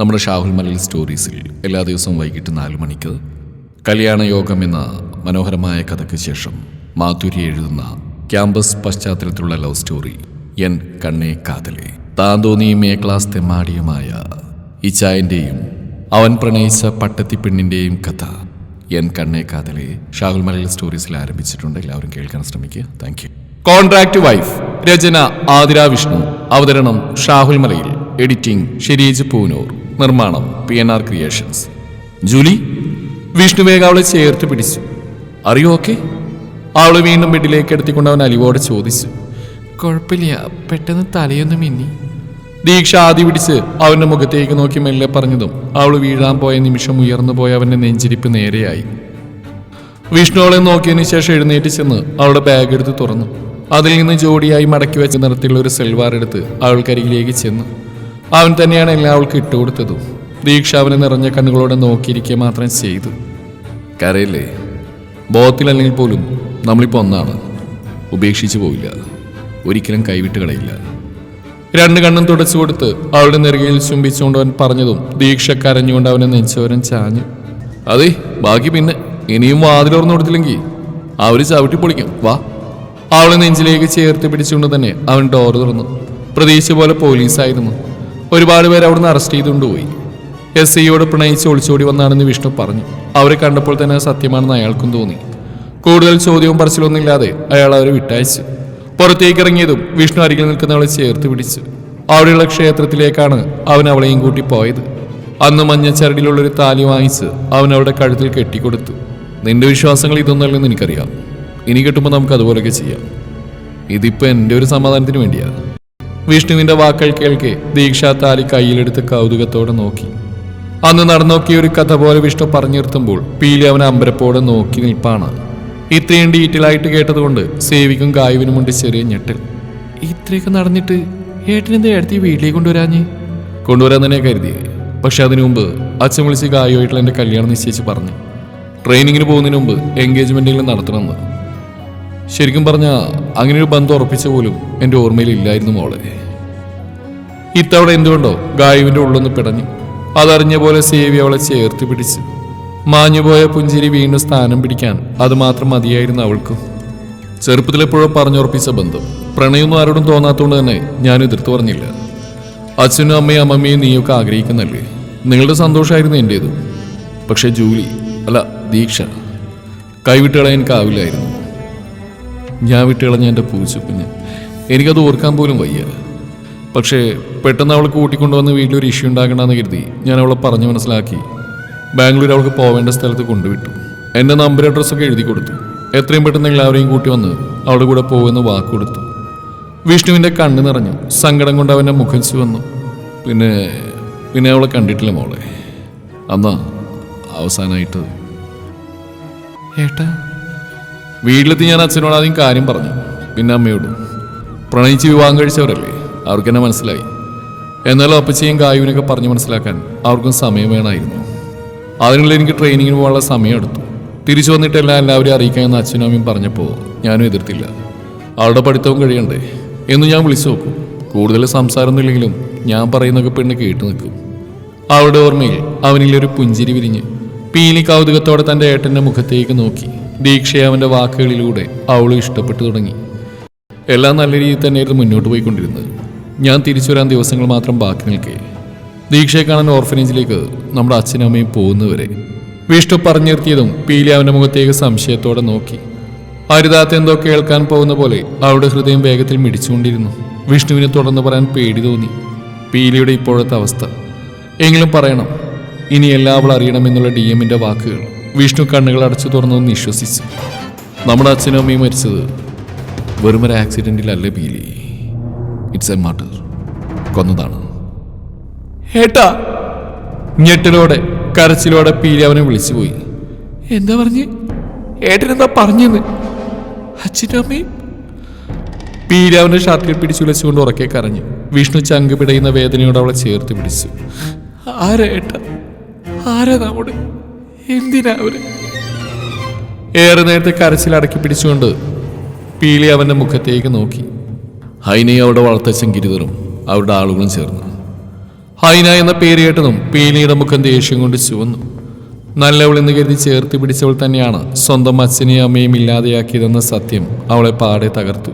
നമ്മുടെ ഷാഹുൽ മലയിൽ സ്റ്റോറീസിൽ എല്ലാ ദിവസവും വൈകിട്ട് നാല് മണിക്ക് കല്യാണ യോഗം എന്ന മനോഹരമായ കഥയ്ക്ക് ശേഷം മാധുരി എഴുതുന്ന ക്യാമ്പസ് പശ്ചാത്തലത്തിലുള്ള ലവ് സ്റ്റോറി എൻ കണ്ണേ കാതലെ. താന്തോന്നിയും എ ക്ലാസ് തെമ്മാടിയുമായ ഇച്ചായന്റെയും അവൻ പ്രണയിച്ച പട്ടത്തി പെണ്ണിന്റെയും കഥ എൻ കണ്ണേ കാതലെ ഷാഹുൽ മലയിൽ സ്റ്റോറീസിൽ ആരംഭിച്ചിട്ടുണ്ട്. എല്ലാവരും കേൾക്കാൻ ശ്രമിക്കുക. Thank you. കോൺട്രാക്ട് വൈഫ് രചന ആതിര വിഷ്ണു. അവതരണം ഷാഹുൽ മലയിൽ. എഡിറ്റിംഗ് ഷിരീജ് പൂനൂർ. നിർമ്മാണം P N R creations Julie Vishnu വേഗം അവളെ ചേർത്ത് പിടിച്ചു. അറിയോ ഓക്കെ അവളെ വീണ്ടും ബെഡിലേക്ക് എടുത്തിക്കൊണ്ട് അവൻ അലിവോടെ ചോദിച്ചു. കുഴപ്പമില്ല പെട്ടെന്ന് തലയൊന്നും മിന്നി. ദീക്ഷ ആദ്യ പിടിച്ച് അവന്റെ മുഖത്തേക്ക് നോക്കി മെല്ലെ പറഞ്ഞതും അവൾ വീഴാൻ പോയ നിമിഷം ഉയർന്നു പോയ അവന്റെ നെഞ്ചിരിപ്പ് നേരെയായി. വിഷ്ണു അവളെ നോക്കിയതിനു ശേഷം എഴുന്നേറ്റ് ചെന്ന് അവളുടെ ബാഗ് എടുത്ത് തുറന്നു. അതിൽ നിന്ന് ജോഡിയായി മടക്കി വെച്ച നിറത്തിലുള്ള ഒരു സെൽവാർ എടുത്ത് അവൾക്കരികിലേക്ക് ചെന്നു. അവൻ തന്നെയാണ് എല്ലാവർക്കും ഇട്ടുകൊടുത്തതും ദീക്ഷ അവനെ നിറഞ്ഞ കണ്ണുകളോടെ നോക്കിയിരിക്കുക മാത്രം ചെയ്തു. കരയില്ലേ? ബോധത്തിലല്ലെങ്കിൽ പോലും നമ്മളിപ്പോൾ ഒന്നാണ്. ഉപേക്ഷിച്ചു പോയില്ല ഒരിക്കലും കൈവിട്ട് കളയില്ല. രണ്ട് കണ്ണും തുടച്ചു കൊടുത്ത് അവളുടെ നെറുകയിൽ ചുംബിച്ചുകൊണ്ട് അവൻ പറഞ്ഞതും ദീക്ഷ കരഞ്ഞുകൊണ്ട് അവനെ നെഞ്ചോരം ചാഞ്ഞു. അതെ ബാക്കി പിന്നെ ഇനിയും വാതിലോർന്നു കൊടുത്തില്ലെങ്കിൽ അവർ ചവിട്ടി പൊളിക്കും. വാ. അവളെ നെഞ്ചിലേക്ക് ചേർത്ത് പിടിച്ചുകൊണ്ട് തന്നെ അവൻ ഡോർ തുറന്നു. പ്രതീക്ഷ പോലെ പോലീസായിരുന്നു. ഒരുപാട് പേര് അവിടുന്ന് അറസ്റ്റ് ചെയ്തുകൊണ്ട് പോയി. എസ് സിയോട് പ്രണയിച്ച് ഒളിച്ചോടി വന്നാണെന്ന് വിഷ്ണു പറഞ്ഞു. അവരെ കണ്ടപ്പോൾ തന്നെ സത്യമാണെന്ന് അയാൾക്കും തോന്നി. കൂടുതൽ ചോദ്യവും പറച്ചിലൊന്നുമില്ലാതെ അയാൾ അവരെ വിട്ടയച്ചു. പുറത്തേക്ക് ഇറങ്ങിയതും വിഷ്ണു അരികിൽ നിൽക്കുന്നവളെ ചേർത്ത് പിടിച്ചു. അവിടെയുള്ള ക്ഷേത്രത്തിലേക്കാണ് അവൻ അവളെയും കൂട്ടി പോയത്. അന്ന് മഞ്ഞച്ചരടിലുള്ളൊരു താലി വാങ്ങിച്ച് അവൻ അവളുടെ കഴുത്തിൽ കെട്ടിക്കൊടുത്തു. നിന്റെ വിശ്വാസങ്ങൾ ഇതൊന്നല്ലെന്ന് എനിക്കറിയാം. ഇനി കിട്ടുമ്പോൾ നമുക്ക് അതുപോലെയൊക്കെ ചെയ്യാം. ഇതിപ്പോൾ എന്റെ ഒരു സമാധാനത്തിന് വേണ്ടിയാ. വിഷ്ണുവിന്റെ വാക്കൾ കേൾക്കെ ദീക്ഷ താലി കയ്യിലെടുത്ത് കൗതുകത്തോടെ നോക്കി. അന്ന് നടന്നോക്കിയ ഒരു കഥ പോലെ വിഷ്ണു പറഞ്ഞു നിർത്തുമ്പോൾ പീലി അവനെ അമ്പരപ്പോടെ നോക്കി നിൽപ്പാണ്. ഇത്രയും ഡീറ്റെയിൽ ആയിട്ട് കേട്ടതുകൊണ്ട് സേവിക്കും ഗായുവിനുമുണ്ട് ചെറിയ ഞെട്ടൽ. ഇത്രയൊക്കെ നടന്നിട്ട് ഏട്ടനെന്താ എടുത്ത് ഈ വീട്ടിലേക്ക് കൊണ്ടുവരാഞ്ഞ്? കൊണ്ടുവരാൻ തന്നെ കരുതി. പക്ഷെ അതിനു മുമ്പ് അച്ഛൻ വിളിച്ച് ഗായുമായിട്ടുള്ള എന്റെ കല്യാണം നിശ്ചയിച്ച് പറഞ്ഞു. ട്രെയിനിങ്ങിന് പോകുന്നതിന് മുമ്പ് എൻഗേജ്മെന്റെങ്കിലും നടത്തണമെന്ന്. ശരിക്കും പറഞ്ഞ അങ്ങനെ ഒരു ബന്ധം ഉറപ്പിച്ച പോലും എന്റെ ഓർമ്മയിൽ ഇല്ലായിരുന്നു മോളെ. ഇത്തവണ എന്തുകൊണ്ടോ ഗായുവിന്റെ ഉള്ളൊന്ന് പിടഞ്ഞു. അതറിഞ്ഞ പോലെ സേവി അവളെ ചേർത്ത് പിടിച്ച്. മാഞ്ഞുപോയ പുഞ്ചിരി വീണ്ടും സ്ഥാനം പിടിക്കാൻ അത് മാത്രം മതിയായിരുന്നു അവൾക്കും. ചെറുപ്പത്തിലെപ്പോഴോ പറഞ്ഞുറപ്പിച്ച ബന്ധം. പ്രണയമൊന്നും ആരോടും തോന്നാത്തതുകൊണ്ട് തന്നെ ഞാൻ എതിർത്ത് പറഞ്ഞില്ല. അച്ഛനും അമ്മയും അമ്മമ്മയും നീയൊക്കെ ആഗ്രഹിക്കുന്നല്ലേ? നിങ്ങളുടെ സന്തോഷമായിരുന്നു എന്റേതും. പക്ഷേ ജൂലി അല്ല ദീക്ഷ. കൈവിട്ടുകളെ എനിക്കാവില്ലായിരുന്നു ഞാൻ വിട്ടുകളഞ്ഞ എന്റെ പൂച്ചക്കുഞ്ഞ് എനിക്കത് ഓർക്കാൻ പോലും വയ്യ. പക്ഷേ പെട്ടെന്ന് അവൾക്ക് കൂട്ടിക്കൊണ്ടുവന്ന് വീട്ടിലൊരു ഇഷ്യൂ ഉണ്ടാക്കണമെന്ന് കരുതി ഞാൻ അവളെ പറഞ്ഞു മനസ്സിലാക്കി. ബാംഗ്ലൂർ അവൾക്ക് പോവേണ്ട സ്ഥലത്ത് കൊണ്ടുവിട്ടു. എന്റെ നമ്പർ അഡ്രസ്സൊക്കെ എഴുതി കൊടുത്തു. എത്രയും പെട്ടെന്ന് എല്ലാവരെയും കൂട്ടി വന്ന് അവളുടെ കൂടെ പോകുമെന്ന് വാക്ക് കൊടുത്തു. വിഷ്ണുവിന്റെ കണ്ണ് നിറഞ്ഞു. സങ്കടം കൊണ്ട് അവന്റെ മുഖം ചുവന്നു. പിന്നെ പിന്നെ അവളെ കണ്ടിട്ടില്ല മോളെ. അന്നാ അവസാനമായിട്ട് ഏട്ടാ? വീട്ടിലെത്തി ഞാൻ അച്ഛനോട് ആദ്യം കാര്യം പറഞ്ഞു. പിന്നെ അമ്മയോടും. പ്രണയിച്ച് വിവാഹം കഴിച്ചവരല്ലേ? അവർക്ക് എന്നെ മനസ്സിലായി. എന്നാലും അപ്പച്ചയും കായുവിനൊക്കെ പറഞ്ഞു മനസ്സിലാക്കാൻ അവർക്കും സമയം വേണമായിരുന്നു. അതിനുള്ള എനിക്ക് ട്രെയിനിങ്ങിന് പോകാനുള്ള സമയം എടുത്തു. തിരിച്ചു വന്നിട്ടെല്ലാം എല്ലാവരെയും അറിയിക്കാമെന്ന് അച്ഛനും അമ്മയും പറഞ്ഞപ്പോൾ ഞാനും എതിർത്തില്ല. അവളുടെ പഠിത്തവും കഴിയണ്ടേ? എന്ന് ഞാൻ വിളിച്ചു നോക്കും. കൂടുതൽ സംസാരമൊന്നുമില്ലെങ്കിലും ഞാൻ പറയുന്നൊക്കെ പെണ്ണ് കേട്ട് നിൽക്കും. അവളുടെ ഓർമ്മയിൽ അവനിലൊരു പുഞ്ചിരി വിരിഞ്ഞ് പീലി കൗതുകത്തോടെ തന്റെ ഏട്ടന്റെ മുഖത്തേക്ക് നോക്കി. ദീക്ഷയെ അവന്റെ വാക്കുകളിലൂടെ അവളും ഇഷ്ടപ്പെട്ടു തുടങ്ങി. എല്ലാം നല്ല രീതിയിൽ തന്നെയായിരുന്നു മുന്നോട്ട് പോയിക്കൊണ്ടിരുന്നത്. ഞാൻ തിരിച്ചു വരാൻ ദിവസങ്ങൾ മാത്രം ബാക്കി നിൽക്കെ. ദീക്ഷയെ കാണാൻ ഓർഫനേജിലേക്ക് നമ്മുടെ അച്ഛനും അമ്മയും പോകുന്നവരെ. വിഷ്ണു പറഞ്ഞു നിർത്തിയതും പീലി അവന്റെ മുഖത്തേക്ക് സംശയത്തോടെ നോക്കി. അരുതാത്ത എന്തോ കേൾക്കാൻ പോകുന്ന പോലെ അവളുടെ ഹൃദയം വേഗത്തിൽ മിടിച്ചുകൊണ്ടിരുന്നു. വിഷ്ണുവിനെ തുടർന്ന് പറയാൻ പേടി തോന്നി. പീലിയുടെ ഇപ്പോഴത്തെ അവസ്ഥ. എങ്കിലും പറയണം ഇനി എല്ലാം അവൾ അറിയണമെന്നുള്ള ഡി എമ്മിന്റെ വാക്കുകൾ. വിഷ്ണു കണ്ണുകൾ അടച്ചു തുറന്നു വിശ്വസിച്ചു. നമ്മുടെ അച്ഛനും അമ്മയും മരിച്ചത് വെറും ഒരു ആക്സിഡന്റിലല്ല ബീലി. ഇറ്റ്സ് എ മർഡർ കൊന്നതാണ്. ഏട്ടാ ഞെട്ടലോടെ കരച്ചിലോടെ പീലി അവനെ വിളിച്ചുപോയി എന്താ പറഞ്ഞ്? ഏട്ടനെന്താ പറഞ്ഞെന്ന്? അച്ഛനും അമ്മയും? പീലി അവന്റെ ഷർട്ടിൽ പിടിച്ചുലച്ചുകൊണ്ട് ഉറക്കെ കരഞ്ഞു. വിഷ്ണു ചങ്ക് പിടയുന്ന വേദനയോട് അവളെ ചേർത്ത് പിടിച്ചു. ആരാ ഏട്ടാ? ആരാ നമ്മുടെ എന്തിനാ അവർ? ഏറെ നേരത്തെ കരച്ചിൽ അടക്കി പിടിച്ചുകൊണ്ട് പീലി അവന്റെ മുഖത്തേക്ക് നോക്കി. ഹൈനയെ അവിടെ വളർത്തച്ഛൻ ഗിരിധറും അവരുടെ ആളുകളും ചേർന്നു. ഹൈന എന്ന പേര് കേട്ടതും പീലിയുടെ മുഖം ദേഷ്യം കൊണ്ട് ചുവന്നു. നല്ലവളെന്ന് കരുതി ചേർത്ത് പിടിച്ചവൾ തന്നെയാണ് സ്വന്തം അച്ഛനെയും അമ്മയും ഇല്ലാതെയാക്കിയതെന്ന സത്യം അവളെ പാടെ തകർത്തു.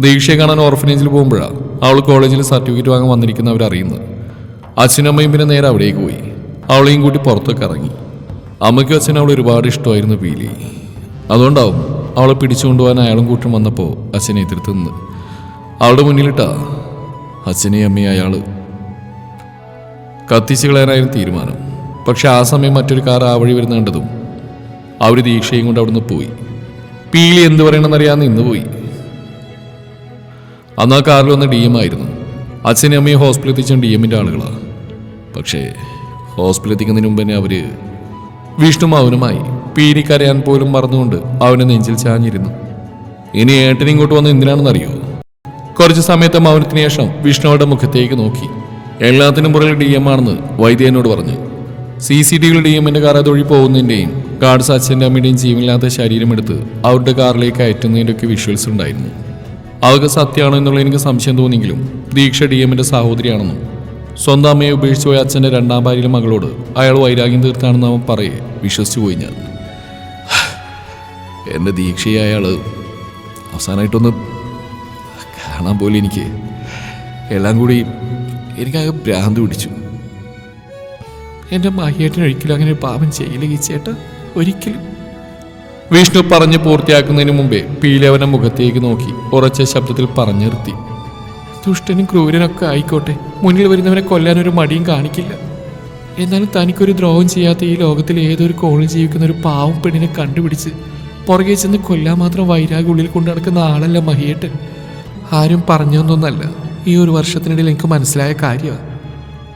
ദീക്ഷയെ കാണാൻ ഓർഫനേജിൽ പോകുമ്പോഴാണ് അവൾ കോളേജിൽ സർട്ടിഫിക്കറ്റ് വാങ്ങാൻ വന്നിരിക്കുന്നവരറിയുന്നത്. അച്ഛനും അമ്മയും പിന്നെ നേരെ അവിടേക്ക് പോയി. അവളെയും കൂട്ടി പുറത്തൊക്കെ ഇറങ്ങി. അമ്മയ്ക്കും അച്ഛനും അവളെ ഒരുപാട് ഇഷ്ടമായിരുന്നു പീലി. അതുകൊണ്ടാവും അവളെ പിടിച്ചുകൊണ്ടുപോകാൻ അയാളും കൂട്ടം വന്നപ്പോൾ അച്ഛനെ എതിർത്ത് നിന്ന്. അവളുടെ മുന്നിലിട്ടാ അച്ഛനെയും അമ്മയും അയാൾ കത്തിച്ചു കളയാനായിരുന്നു തീരുമാനം. പക്ഷെ ആ സമയം മറ്റൊരു കാർ ആ വഴി വരുന്ന കണ്ടതും അവർ ദീക്ഷയും കൊണ്ട് അവിടുന്ന് പോയി. പീലി എന്ത് പറയണമെന്നറിയാതെ ഇന്ന് പോയി. അന്ന് ആ കാറിൽ വന്ന ഡി എം ആയിരുന്നു. അച്ഛനും അമ്മയും ഹോസ്പിറ്റലിൽ എത്തിച്ച ഡി എമ്മിന്റെ ആളുകളാണ് പക്ഷേ ഹോസ്പിറ്റലിൽ എത്തിക്കുന്നതിന് മുമ്പ് തന്നെ അവർ വിഷ്ണു മൗനമായി. പീരി കരയാൻ പോലും മറന്നുകൊണ്ട് അവനെ നെഞ്ചിൽ ചാഞ്ഞിരുന്നു. ഇനി ഏട്ടൻ ഇങ്ങോട്ട് വന്ന് എന്തിനാണെന്നറിയോ? കുറച്ച് സമയത്തെ മൗനത്തിന് ശേഷം വിഷ്ണുവുടെ മുഖത്തേക്ക് നോക്കി. എല്ലാത്തിനും പുറകിൽ ഡി എം ആണെന്ന് വൈദ്യനോട് പറഞ്ഞു. സി സി ടി വിയിൽ ഡി എമ്മിന്റെ കാർ അതൊഴി പോകുന്നതിന്റെയും ഗാർഡ്സ് അച്ഛന്റെ അമ്മയുടെയും ജീവനില്ലാത്ത ശരീരമെടുത്ത് അവരുടെ കാറിലേക്ക് അയറ്റുന്നതിന്റെ ഒക്കെ വിഷ്വൽസ് ഉണ്ടായിരുന്നു. അതൊക്കെ സത്യമാണോ എന്നുള്ള എനിക്ക് സംശയം തോന്നിയെങ്കിലും ദീക്ഷ ഡി എമ്മിന്റെ സഹോദരിയാണെന്നും സ്വന്തം അമ്മയെ ഉപേക്ഷിച്ചു പോയ അച്ഛന്റെ രണ്ടാം ഭാര്യയിലെ മകളോട് അയാൾ വൈരാഗ്യം തീർത്താണെന്ന് അവൻ പറയെ വിശ്വസിച്ചു പോയി ഞാൻ. എന്റെ ദീക്ഷയെ അയാൾ അവസാനമായിട്ടൊന്ന് കാണാൻ പോലും എനിക്ക് എല്ലാം കൂടി എനിക്കാകെ ഭ്രാന്ത് പിടിച്ചു. എന്റെ മഹിയേട്ടൻ ഒരിക്കലും അങ്ങനെ പാപം ചെയ്യില്ല ഈ ചേട്ട ഒരിക്കലും. വിഷ്ണു പറഞ്ഞു പൂർത്തിയാക്കുന്നതിന് മുമ്പേ പീലവനെ മുഖത്തേക്ക് നോക്കി ഉറച്ച ശബ്ദത്തിൽ പറഞ്ഞു നിർത്തി. ദുഷ്ടനും ക്രൂരനൊക്കെ ആയിക്കോട്ടെ. മുന്നിൽ വരുന്നവനെ കൊല്ലാൻ ഒരു മടിയും കാണിക്കില്ല. എന്നാലും തനിക്കൊരു ദ്രോഹം ചെയ്യാത്ത ഈ ലോകത്തിൽ ഏതൊരു കോളിൽ ജീവിക്കുന്ന ഒരു പാവം പെണ്ണിനെ കണ്ടുപിടിച്ച് പുറകെ ചെന്ന് കൊല്ലാൻ മാത്രം വൈരാഗ്യ ഉള്ളിൽ കൊണ്ടു നടക്കുന്ന ആളല്ല മഹിയേട്ടൻ ആരും പറഞ്ഞൊന്നൊന്നല്ല. ഈ ഒരു വർഷത്തിനിടയിൽ എനിക്ക് മനസ്സിലായ കാര്യമാണ്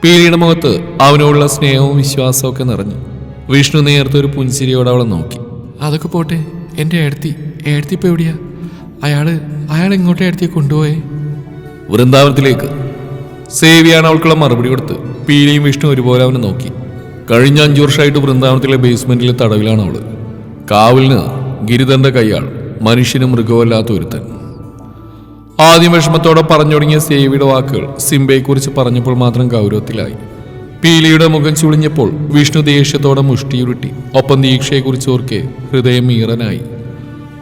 പീലിയുടെ മുഖത്ത് അവനോടുള്ള സ്നേഹവും വിശ്വാസവും ഒക്കെ നിറഞ്ഞു. വിഷ്ണു നേരത്തെ ഒരു പുഞ്ചിരിയോട് അവളെ നോക്കി. അതൊക്കെ പോട്ടെ. എന്റെ ഏടത്തി. ഏടത്തി ഇപ്പൊ എവിടെയാ? അയാൾ അയാൾ എങ്ങോട്ടെ ഏടത്തിയെ കൊണ്ടുപോയേ? വൃന്ദാവനത്തിലേക്ക്. സേവിയാണ് അവൾക്കുള്ള മറുപടി കൊടുത്ത് പീലിയും വിഷ്ണു ഒരുപോലെ അവനെ നോക്കി. കഴിഞ്ഞ അഞ്ചു വർഷമായിട്ട് വൃന്ദാവനത്തിലെ ബേസ്മെന്റിലെ തടവിലാണ് അവൾ. കാവലിന് ഗിരിധന്റെ കൈയാൾ മനുഷ്യനും മൃഗവുമല്ലാത്ത ഒരുത്തൻ. ആദ്യം വിഷമത്തോടെ പറഞ്ഞു തുടങ്ങിയ സേവിയുടെ വാക്കുകൾ സിംബയെക്കുറിച്ച് പറഞ്ഞപ്പോൾ മാത്രം ഗൗരവത്തിലായി. പീലിയുടെ മുഖം ചുളിഞ്ഞപ്പോൾ വിഷ്ണു ദേഷ്യത്തോടെ മുഷ്ടിയുരുട്ടി ഒപ്പം ദീക്ഷയെക്കുറിച്ച് ഓർക്കെ ഹൃദയം ഈറനായി.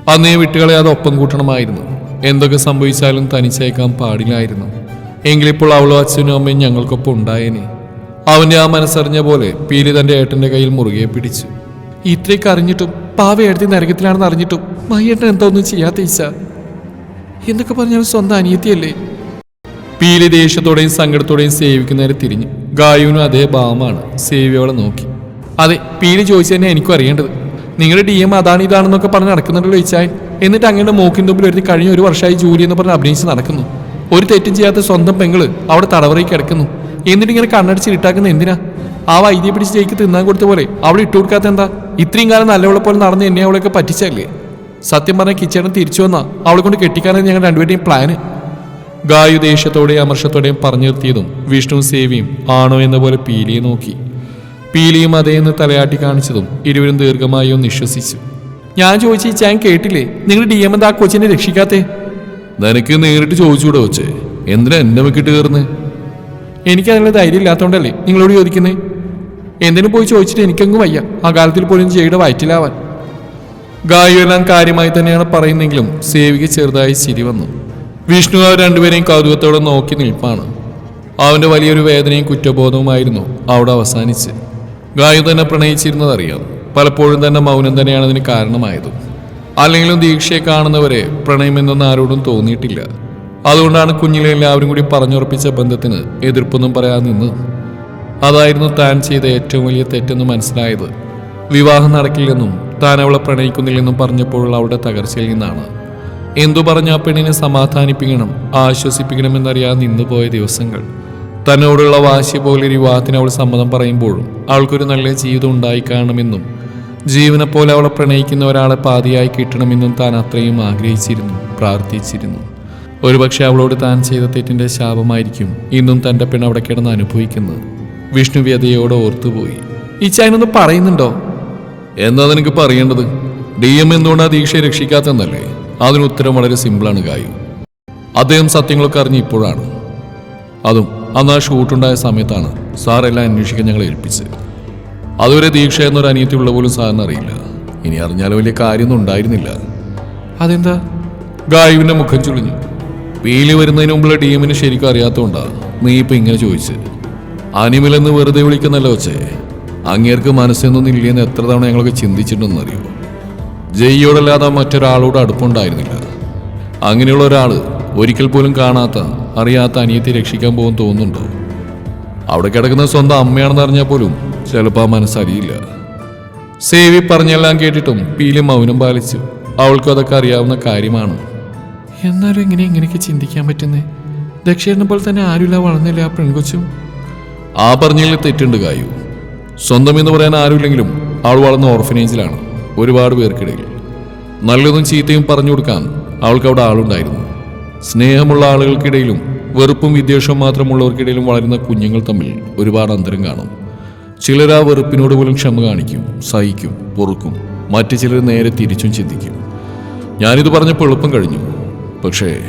അന്നേ വിട്ടുകളെ അത് ഒപ്പം കൂട്ടണമായിരുന്നു. എന്തൊക്കെ സംഭവിച്ചാലും തനിച്ചേക്കാൻ പാടില്ലായിരുന്നു. എങ്കിലിപ്പോൾ അവളും അച്ഛനും അമ്മയും ഞങ്ങൾക്കൊപ്പം ഉണ്ടായേനെ. അവന്റെ ആ മനസ്സറിഞ്ഞ പോലെ പീലി തന്റെ ഏട്ടന്റെ കയ്യിൽ മുറുകെ പിടിച്ചു. ഇത്രയൊക്കെ അറിഞ്ഞിട്ടും പാവ എടുത്തി നരകത്തിലാണെന്ന് അറിഞ്ഞിട്ടും മയ്യേട്ടൻ എന്താ ഒന്നും ചെയ്യാത്ത ഈശ എന്തൊക്കെ പറഞ്ഞാൽ സ്വന്തം അനിയത്തിയല്ലേ? പീലി ദേഷ്യത്തോടെയും സങ്കടത്തോടെയും സേവിക്കുന്നവരെ തിരിഞ്ഞു ഗായുവിനും അതേ ഭാവമാണ് സേവിയോളെ നോക്കി. അതെ പീലി ചോദിച്ചു തന്നെ എനിക്കും അറിയേണ്ടത്. നിങ്ങളുടെ ഡി എം അതാണ് ഇതാണെന്നൊക്കെ പറഞ്ഞ് നടക്കുന്നുണ്ടല്ലോ ഇച്ചായ് എന്നിട്ട് അങ്ങയുടെ മൂക്കിന്റെ മുമ്പിൽ ഒരു കഴിഞ്ഞ ഒരു വർഷമായി ജോലി എന്ന് പറഞ്ഞ് അഭിനയിച്ച് നടക്കുന്നു. ഒരു തെറ്റും ചെയ്യാത്ത സ്വന്തം പെങ്ങൾ അവിടെ തടവറയിൽ കിടക്കുന്നു. എന്നിട്ട് ഇങ്ങനെ കണ്ണടിച്ച് ഇട്ടാക്കുന്ന എന്തിനാ? ആ വൈദ്യ പിടിച്ച് ജയിക്ക് തിന്നാൻ കൊടുത്ത പോലെ അവിടെ ഇട്ടു കൊടുക്കാത്ത എന്താ? ഇത്രയും കാലം നല്ലവളെ പോലെ നടന്ന് എന്നെ അവളെയൊക്കെ പറ്റിച്ചല്ലേ സത്യം പറഞ്ഞ കിച്ചേട്ടൻ തിരിച്ചു വന്നാ അവളെ കൊണ്ട് കെട്ടിക്കാനാണ് ഞങ്ങൾ രണ്ടുപേരുടെയും പ്ലാന്. ഗായു ദേഷ്യത്തോടെയും അമർഷത്തോടെയും പറഞ്ഞു നിർത്തിയതും വിഷ്ണു സേവിയും ആണോ എന്ന പോലെ പീലിയെ നോക്കി. പീലിയും അതേന്ന് തലയാട്ടി കാണിച്ചതും ഇരുവരും ദീർഘമായി ഒന്ന് നിശ്വസിച്ചു ഞാൻ ചോദിച്ചു ഞാൻ കേട്ടില്ലേ? നിങ്ങൾ ഡി എം എന്താ കൊച്ചിനെ രക്ഷിക്കാത്തേ? നിനക്ക് നേരിട്ട് ചോദിച്ചുകൂടെ കൊച്ചേ? എന്തിനാ എന്നെ വെക്കിട്ട് കയറുന്നേ? എനിക്ക് അതിനുള്ള ധൈര്യം ഇല്ലാത്തതുകൊണ്ടല്ലേ നിങ്ങളോട് ചോദിക്കുന്നേ? എന്തിനു പോയി ചോദിച്ചിട്ട് എനിക്കങ്ങ് വയ്യ. ആ കാലത്തിൽ പോലും ജയുടെ വയറ്റിലാവാൻ. ഗായുവെല്ലാം കാര്യമായി തന്നെയാണ് പറയുന്നെങ്കിലും സേവിക ചെറുതായി ചിരി വന്നു. വിഷ്ണു അവർ രണ്ടുപേരെയും കൗതുകത്തോടെ നോക്കി നിൽപ്പാണ്. അവന്റെ വലിയൊരു വേദനയും കുറ്റബോധവുമായിരുന്നു അവിടെ അവസാനിച്ച് ഗായു തന്നെ പ്രണയിച്ചിരുന്നതറിയാം. പലപ്പോഴും തന്നെ മൗനം തന്നെയാണ് അതിന് കാരണമായത്. അല്ലെങ്കിലും ദീക്ഷയെ കാണുന്നവരെ പ്രണയമെന്നൊന്നും ആരോടും തോന്നിയിട്ടില്ല. അതുകൊണ്ടാണ് കുഞ്ഞിലെ എല്ലാവരും കൂടി പറഞ്ഞുറപ്പിച്ച ബന്ധത്തിന് എതിർപ്പൊന്നും പറയാൻ നിന്ന് അതായിരുന്നു താൻ ചെയ്ത ഏറ്റവും വലിയ തെറ്റെന്ന് മനസ്സിലായത്. വിവാഹം നടക്കില്ലെന്നും താൻ അവളെ പ്രണയിക്കുന്നില്ലെന്നും പറഞ്ഞപ്പോഴുള്ള അവളുടെ തകർച്ചയിൽ നിന്നാണ്. എന്തു പറഞ്ഞ ആ പെണ്ണിനെ സമാധാനിപ്പിക്കണം ആശ്വസിപ്പിക്കണം ആശ്വസിപ്പിക്കണമെന്നറിയാതെ നിന്നുപോയ ദിവസങ്ങൾ. തന്നോടുള്ള വാശി പോലെ ഒരു വിവാഹത്തിന് അവൾ സമ്മതം പറയുമ്പോഴും അവൾക്കൊരു നല്ല ജീവിതം ഉണ്ടായി കാണണമെന്നും ജീവനെ പോലെ അവളെ പ്രണയിക്കുന്ന ഒരാളെ പാതിയായി കിട്ടണമെന്നും താൻ അത്രയും ആഗ്രഹിച്ചിരുന്നു പ്രാർത്ഥിച്ചിരുന്നു. ഒരുപക്ഷെ അവളോട് താൻ ചെയ്ത തെറ്റിന്റെ ശാപമായിരിക്കും ഇന്നും തന്റെ പെണ്ണ് അവിടെ കിടന്ന് അനുഭവിക്കുന്നത്. വിഷ്ണു വ്യതയോടെ ഓർത്തുപോയി. ഈ ചായനൊന്ന് പറയുന്നുണ്ടോ? എന്താ നിനക്ക് പറയേണ്ടത് ഡി എം എന്തുകൊണ്ട് ആ ദീക്ഷയെ രക്ഷിക്കാത്തെന്നല്ലേ അതിന് ഉത്തരം വളരെ സിമ്പിളാണ് കായു അദ്ദേഹം സത്യങ്ങളൊക്കെ അറിഞ്ഞ് ഇപ്പോഴാണ്. അതും അന്ന് ആ ഷൂട്ടുണ്ടായ സമയത്താണ് സാർ എല്ലാം അന്വേഷിക്കാൻ ഞങ്ങളെ ഏൽപ്പിച്ചത്. അതുവരെ ദീക്ഷ എന്നൊരു അനിയത്തി ഉള്ള പോലും സാറിന് അറിയില്ല. ഇനി അറിഞ്ഞാൽ വലിയ കാര്യമൊന്നും ഉണ്ടായിരുന്നില്ല. അതെന്താ? ഗായുവിന്റെ മുഖം ചുളിഞ്ഞു. പീലി വരുന്നതിന് മുമ്പുള്ള ടീമിന് ശരിക്കും അറിയാത്തതുകൊണ്ടാണ് നീ ഇപ്പം ഇങ്ങനെ ചോദിച്ച്. അനിമലെന്ന് വെറുതെ വിളിക്കുന്നല്ലോ വെച്ചേ അങ്ങേർക്ക് മനസ്സൊന്നും ഇല്ലെന്ന് എത്ര തവണ ഞങ്ങളൊക്കെ ചിന്തിച്ചിട്ടുണ്ടെന്ന് അറിയോ? ജയ്യോടല്ലാതെ മറ്റൊരാളോട് അടുപ്പുണ്ടായിരുന്നില്ല. അങ്ങനെയുള്ള ഒരാൾ ഒരിക്കൽ പോലും കാണാത്ത അറിയാത്ത അനിയത്തി രക്ഷിക്കാൻ പോകും തോന്നുന്നുണ്ടോ? അവിടെ കിടക്കുന്ന സ്വന്തം അമ്മയാണെന്ന് അറിഞ്ഞാൽ പോലും ചിലപ്പോൾ ആ മനസ്സറിയില്ല സേവി പറഞ്ഞെല്ലാം കേട്ടിട്ടും പീലി മൗനം പാലിച്ചു. അവൾക്കും അതൊക്കെ അറിയാവുന്ന കാര്യമാണ്. എന്നാലും ഇങ്ങനെ ഇങ്ങനെയൊക്കെ ചിന്തിക്കാൻ പറ്റുന്നേ? ദക്ഷിണ പോലെ തന്നെ ആരുമില്ല വളർന്നില്ല ആ പെൺകൊച്ചും. ആ പറഞ്ഞതിൽ തെറ്റുണ്ട് കായു. സ്വന്തം എന്ന് പറയാൻ ആരുമില്ലെങ്കിലും അവൾ വളർന്ന ഓർഫനേജിലാണ് ഒരുപാട് പേർക്കിടയിൽ. നല്ലതും ചീത്തയും പറഞ്ഞു കൊടുക്കാൻ അവൾക്ക് അവിടെ ആളുണ്ടായിരുന്നു. സ്നേഹമുള്ള ആളുകൾക്കിടയിലും വെറുപ്പും വിദ്വേഷവും മാത്രമുള്ളവർക്കിടയിലും വളരുന്ന കുഞ്ഞുങ്ങൾ തമ്മിൽ ഒരുപാട് അന്തരം കാണും. ചിലർ ആ വെറുപ്പിനോട് പോലും ക്ഷമ കാണിക്കും സഹിക്കും പൊറുക്കും. മറ്റു ചിലർ നേരെ തിരിച്ചും ചിന്തിക്കും. ഞാനിത് പറഞ്ഞപ്പോൾ എളുപ്പം കഴിഞ്ഞു. പക്ഷേ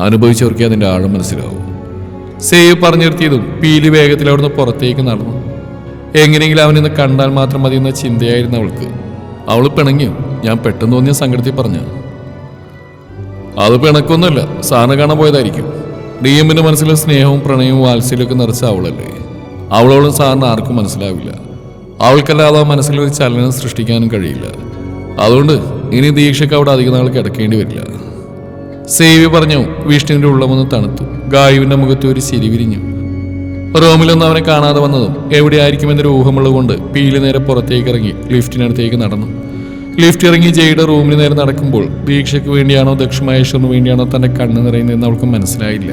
അനുഭവിച്ചവർക്കേ അതിന്റെ ആഴം മനസ്സിലാവും. സേവ് പറഞ്ഞു നിർത്തിയതും പീലി വേഗത്തിൽ അവിടുന്ന് പുറത്തേക്ക് നടന്നു. എങ്ങനെയെങ്കിലും അവനിന്ന് കണ്ടാൽ മാത്രം മതി എന്ന ചിന്തയായിരുന്നു അവൾക്ക്. അവൾ പിണങ്ങിയും? ഞാൻ പെട്ടെന്ന് തോന്നിയ സങ്കടത്തിൽ പറഞ്ഞു അത് പിണക്കൊന്നുമല്ല. സാധനം കാണാൻ പോയതായിരിക്കും. ഡി എമ്മിന്റെ മനസ്സിലെ സ്നേഹവും പ്രണയവും വാത്സല്യമൊക്കെ നിറച്ച അവളല്ലേ? അവളോളം സാറിന് ആർക്കും മനസ്സിലാവില്ല. അവൾക്കല്ലാതെ മനസ്സിലൊരു ചലനം സൃഷ്ടിക്കാനും കഴിയില്ല. അതുകൊണ്ട് ഇനി ദീക്ഷയ്ക്ക് അവിടെ അധിക നാൾ കിടക്കേണ്ടി വരില്ല. സേവി പറഞ്ഞു വിഷ്ണുവിന്റെ ഉള്ളമൊന്ന് തണുത്തു. ഗായുവിന്റെ മുഖത്ത് ഒരു ചിരി വിരിഞ്ഞു. റോമിലൊന്നും അവനെ കാണാതെ വന്നതും എവിടെയായിരിക്കുമെന്നൊരു ഊഹമുള്ളതുകൊണ്ട് പീലി നേരെ പുറത്തേക്ക് ഇറങ്ങി ലിഫ്റ്റിനടുത്തേക്ക് നടന്നു. ലിഫ്റ്റ് ഇറങ്ങി ജയുടെ റൂമിന് നേരെ നടക്കുമ്പോൾ ദീക്ഷയ്ക്ക് വേണ്ടിയാണോ ദക്ഷമഹേശ്വറിന് വേണ്ടിയാണോ തന്റെ കണ്ണ് നിറയുന്നതെന്ന് അവൾക്ക് മനസ്സിലായില്ല.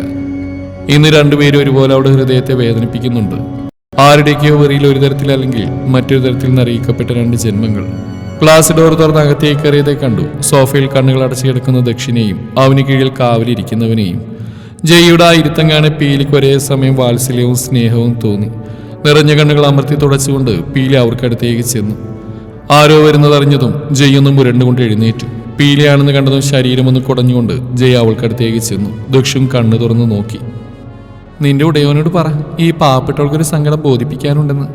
ഇന്ന് രണ്ടുപേരും ഒരുപോലെ അവിടെ ഹൃദയത്തെ വേദനിപ്പിക്കുന്നുണ്ട്. ആരുടെയൊക്കെയോ വെറിയിൽ ഒരു തരത്തിൽ അല്ലെങ്കിൽ മറ്റൊരു തരത്തിൽ നിറയിക്കപ്പെട്ട രണ്ട് ജന്മങ്ങൾ. ക്ലാസ് ഡോർ തുറന്ന് അകത്തേക്ക് കയറിയതെ കണ്ടു. സോഫയിൽ കണ്ണുകൾ അടച്ചു കിടക്കുന്ന ദക്ഷിണയും അവന് കീഴിൽ കാവലിരിക്കുന്നവനെയും. ജയ്യുടെ ആ ഇരുത്തം കാണെ പീലിക്ക് ഒരേ സമയം വാത്സല്യവും സ്നേഹവും തോന്നി. നിറഞ്ഞ കണ്ണുകൾ അമർത്തി തുടച്ചുകൊണ്ട് പീലി അവർക്കടുത്തേക്ക് ചെന്നു. ആരോ വരുന്നത് അറിഞ്ഞതും ജയ്യൊന്നും മുരണ്ടുകൊണ്ട് എഴുന്നേറ്റു. പീലയാണെന്ന് കണ്ടതും ശരീരമൊന്ന് കുടഞ്ഞുകൊണ്ട് ജയ അവൾക്കടുത്തേക്ക് ചെന്നു. ദക്ഷും കണ്ണു തുറന്ന് നോക്കി. നിന്റെ ഉടയവനോട് പറ. ഈ പാവപ്പെട്ടവൾക്കൊരു സങ്കടം ബോധിപ്പിക്കാനുണ്ടെന്ന്.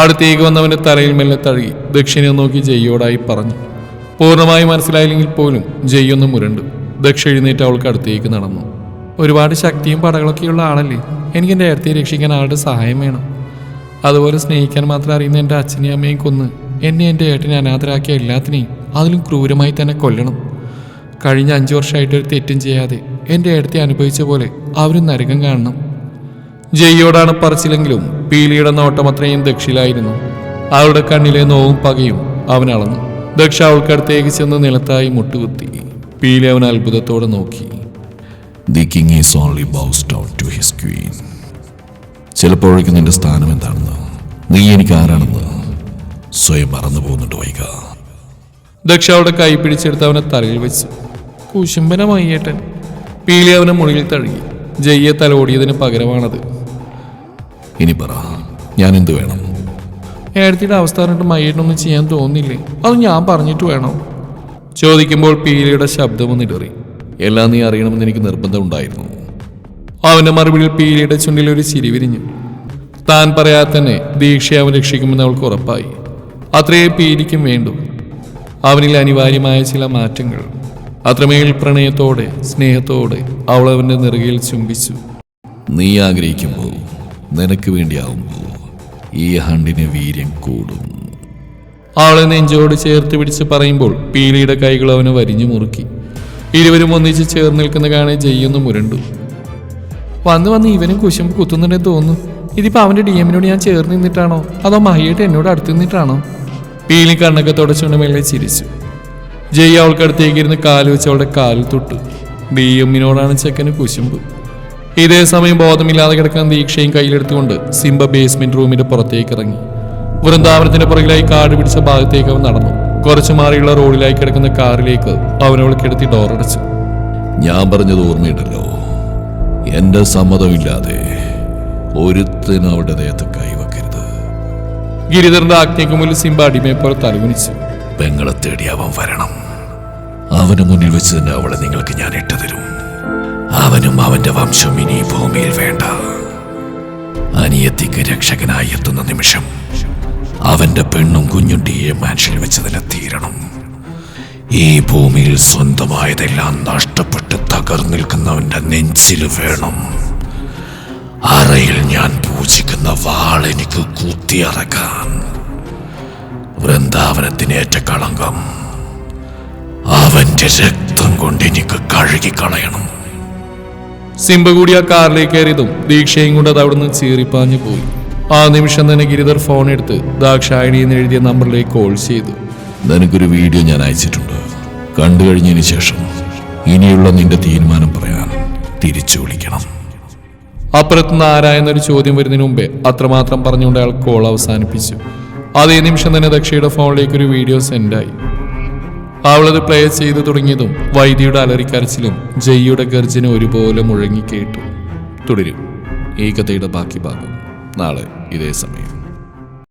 അടുത്തേക്ക് വന്നവന്റെ തലയിൽ മെല്ലെ തഴുകി ദക്ഷിണെ നോക്കി ജയ്യോടായി പറഞ്ഞു. പൂർണമായി മനസ്സിലായില്ലെങ്കിൽ പോലും ജയ്യൊന്ന് മുരണ്ടു. ദക്ഷ എഴുന്നേറ്റ് അവൾക്ക് അടുത്തേക്ക് നടന്നു. ഒരുപാട് ശക്തിയും പടകളൊക്കെയുള്ള ആളല്ലേ. എനിക്ക് എന്റെ ഏടത്തെ രക്ഷിക്കാൻ ആളുടെ സഹായം വേണം. അതുപോലെ സ്നേഹിക്കാൻ മാത്രം അറിയുന്ന എന്റെ അച്ഛനെയും അമ്മയും കൊന്ന് എന്നെ എന്റെ ഏട്ടനെ അനാഥരാക്കിയ എല്ലാത്തിനെയും അതിലും ക്രൂരമായി തന്നെ കൊല്ലണം. കഴിഞ്ഞ അഞ്ചു വർഷമായിട്ട് ഒരു തെറ്റും ചെയ്യാതെ എന്റെ ഏടത്തെ അനുഭവിച്ച പോലെ അവരും നരകം കാണണം. ജയ്യോടാണ് പറച്ചിലെങ്കിലും പീലിയുടെ നോട്ടം അത്രയും ദക്ഷിലായിരുന്നു. അവളുടെ കണ്ണിലെ നോവും പകയും അവൻ അളന്നു. ദക്ഷ അവൾക്കടുത്തേക്ക് ചെന്ന് നിലത്തായി മുട്ടുകുത്തി. പീലി അവൻ അത്ഭുതത്തോടെ നോക്കി. The king is only bows down to his queen ചിലപ്പോഴേക്കും നിന്റെ സ്ഥാനം എന്താണെന്ന്? നീ എനിക്ക് ആരാണെന്ന്? സ്വയം മറന്നു പോകുന്നുണ്ട് വൈക ദക്ഷ അവിടെ കൈ പിടിച്ചെടുത്ത് അവനെ തലയിൽ വെച്ചു. കുശുംബനമായി ഏട്ടൻ പീലി അവനെ മുകളിൽ തഴുകി. ജയ്യെ തലോടിയതിന് പകരമാണത്. ഇനി പറ ഞാൻ എന്ത് വേണം? ഏടത്തിയുടെ അവസ്ഥ പറഞ്ഞിട്ട് മയ്യേട്ടനൊന്നും ചെയ്യാൻ തോന്നില്ലേ? അത് ഞാൻ പറഞ്ഞിട്ട് വേണോ. ചോദിക്കുമ്പോൾ പീലിയുടെ ശബ്ദമൊന്നിടറി എല്ലാം നീ അറിയണമെന്ന് എനിക്ക് നിർബന്ധമുണ്ടായിരുന്നു അവന്റെ മറുപടിയിൽ പീലിയുടെ ചുണ്ടിൽ ഒരു ചിരി വിരിഞ്ഞു. താൻ പറയാതെ തന്നെ ദീക്ഷയെ അവൻ രക്ഷിക്കുമെന്ന് അവൾക്ക് ഉറപ്പായി. അത്രയേ പീരിക്കും വേണ്ടു. അവനിൽ അനിവാര്യമായ ചില മാറ്റങ്ങൾ. അത്രമേൽ പ്രണയത്തോടെ സ്നേഹത്തോടെ അവൾ അവന്റെ നെറുകയിൽ ചുംബിച്ചു. നീ ആഗ്രഹിക്കുമ്പോൾ നിനക്ക് വേണ്ടിയാവുമ്പോൾ ഈ ഹണ്ടിന് വീര്യം കൂടും. അവളെ നെഞ്ചോട് ചേർത്ത് പിടിച്ച് പറയുമ്പോൾ പീലിയുടെ കൈകൾ അവനെ വരിഞ്ഞു മുറുക്കി. ഇരുവരും ഒന്നിച്ച് ചേർന്ന് നിൽക്കുന്ന കാണെ ജയ്യൊന്ന് മുരണ്ടു. വന്ന് വന്ന് ഇവനും കുശുമ്പ് കുത്തുന്നുണ്ടെന്ന് തോന്നുന്നു. ഇതിപ്പോ അവന്റെ ഡി എമ്മിനോട് ഞാൻ ചേർന്ന് നിന്നിട്ടാണോ? അതോ മഹിയായിട്ട് എന്നോട് അടുത്ത് നിന്നിട്ടാണോ? പീലി കണ്ണൊക്കെ തുടച്ചുകൊണ്ട് മെല്ലെ ചിരിച്ചു. ജയ് അവൾക്കടുത്തേക്ക് ഇരുന്ന് കാൽ വെച്ച് അവളുടെ കാലിൽ തൊട്ടു. ഡി എമ്മിനോടാണ് ചെക്കന് കുശുമ്പ്. ഇതേ സമയം ബോധമില്ലാതെ കിടക്കുന്ന ദീക്ഷയും കയ്യിലെടുത്തുകൊണ്ട് സിംബ ബേസ്മെന്റ് റൂമിന്റെ പുറത്തേക്ക് ഇറങ്ങി. വൃന്ദാവനത്തിന്റെ പുറകിലായി കാട് പിടിച്ച ഭാഗത്തേക്ക് അവൻ നടന്നു. കുറച്ചു മാറിയുള്ള റോഡിലായി കിടക്കുന്ന കാറിലേക്ക് അവനവൾ കിടത്തി ഡോറടച്ചു ഞാൻ പറഞ്ഞത് ഓർമ്മയുണ്ടല്ലോ. എന്റെ സമ്മതമില്ലാതെ ഒരുത്തിനും അവളുടെ ദേഹത്ത് കൈവെക്കരുത് ഗിരിധരന്റെ ആജ്ഞയ്ക്ക് മുന്നിൽ സിംബ അടിമയെ പോലെ തലകുനിച്ചു. പെങ്ങളെ തേടി അവൻ വരണം. അവന് മുന്നിൽ വെച്ച് തന്നെ അവളെ നിങ്ങൾക്ക് ഞാൻ ഇട്ടുതരും. അവനും അവന്റെ വംശം ഇനി ഭൂമിയിൽ വേണ്ട. അനിയത്തിക്ക് രക്ഷകനായി എത്തുന്ന നിമിഷം അവന്റെ പെണ്ണും കുഞ്ഞും ഡി എ മാൻഷനിൽ വെച്ച് തന്നെ തീരണം. ഈ ഭൂമിയിൽ സ്വന്തമായതെല്ലാം നഷ്ടപ്പെട്ട് തകർന്നിൽക്കുന്നവന്റെ നെഞ്ചിൽ വേണം. അറയിൽ ഞാൻ പൂജിക്കുന്ന വാൾ എനിക്ക് കുത്തിയറക്കാൻ വൃന്ദാവനത്തിനേറ്റ കളങ്കം. അവന്റെ രക്തം കൊണ്ട് എനിക്ക് കഴുകിക്കളയണം. സിംബ കൂടി ആ കാറിലേക്ക് കയറിയതും ദീക്ഷയും കൊണ്ട് അത് അവിടുന്ന് ചീറിപ്പാഞ്ഞു പോയി. ആ നിമിഷം തന്നെ ഗിരിധർ ഫോൺ എടുത്ത് ദാക്ഷായണി എന്ന് എഴുതിയ നമ്പറിലേക്ക് കോൾ ചെയ്തു. നിനക്കൊരു വീഡിയോ ഞാൻ അയച്ചിട്ടുണ്ട്. കണ്ടു കഴിഞ്ഞതിന് ശേഷം ഇനിയുള്ള നിന്റെ തീരുമാനം പറയാൻ തിരിച്ചു വിളിക്കണം. അപ്പുറത്തുനിന്ന് ആരായെന്നൊരു ചോദ്യം വരുന്നതിന് മുമ്പേ അത്രമാത്രം പറഞ്ഞുകൊണ്ട് അയാൾ കോൾ അവസാനിപ്പിച്ചു. അതേ നിമിഷം തന്നെ ദക്ഷയുടെ ഫോണിലേക്ക് ഒരു വീഡിയോ സെൻഡായി അവളത് പ്ലേ ചെയ്തു തുടങ്ങിയതും വൈദ്യയുടെ അലറിക്കരച്ചിലും ജയ്യുടെ ഗർജന ഒരുപോലെ മുഴങ്ങി കേട്ടു. തുടരും. ഈ കഥയുടെ ബാക്കി ഭാഗം. നാളെ ഇതേ സമയം.